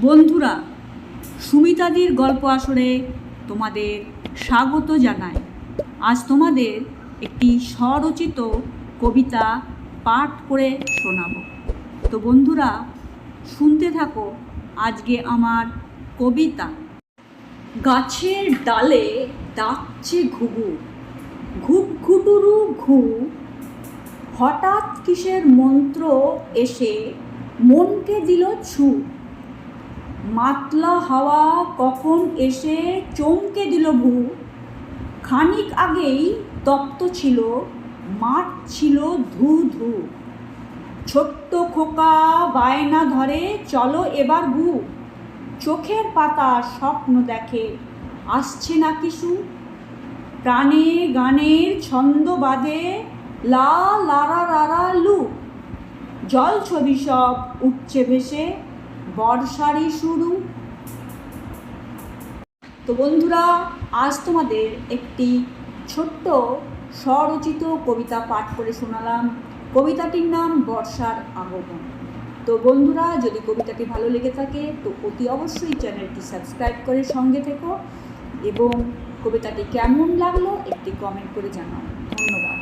বন্ধুরা, সুমিতাদির গল্প আসরে তোমাদের স্বাগত জানাই। আজ তোমাদের একটি স্বরচিত কবিতা পাঠ করে শোনাব। তো বন্ধুরা, শুনতে থাকো আজকে আমার কবিতা। গাছের ডালে ডাকছে ঘুঘু। ঘুপ ঘুটুরু ঘু। হঠাৎ কিসের মন্ত্র এসে মনকে দিল ছু। মাতলা হাওয়া কখন এসে চমকে দিল ভূ? খানিক আগেই তপ্ত ছিল, মাঠ ছিল ধু ধু। ছোট্ট খোকা বায়না ধরে, চলো এবার ভূ। চোখের পাতা স্বপ্ন দেখে, আসছে না কিছু? প্রাণে গানের ছন্দ বাঁধে লা লারা রারা লু। জল ছবি সব উঠছে ভেসে বর্ষারই শুরু। তো বন্ধুরা, আজ তোমাদের একটি ছোট্ট স্বরচিত কবিতা পাঠ করে শোনালাম। কবিতাটির নাম বর্ষার আগমন। তো বন্ধুরা, যদি কবিতাটি ভালো লেগে থাকে, তো অতি অবশ্যই চ্যানেলটি সাবস্ক্রাইব করে সঙ্গে থেকো এবং কবিতাটি কেমন লাগল একটি কমেন্ট করে জানাও। ধন্যবাদ।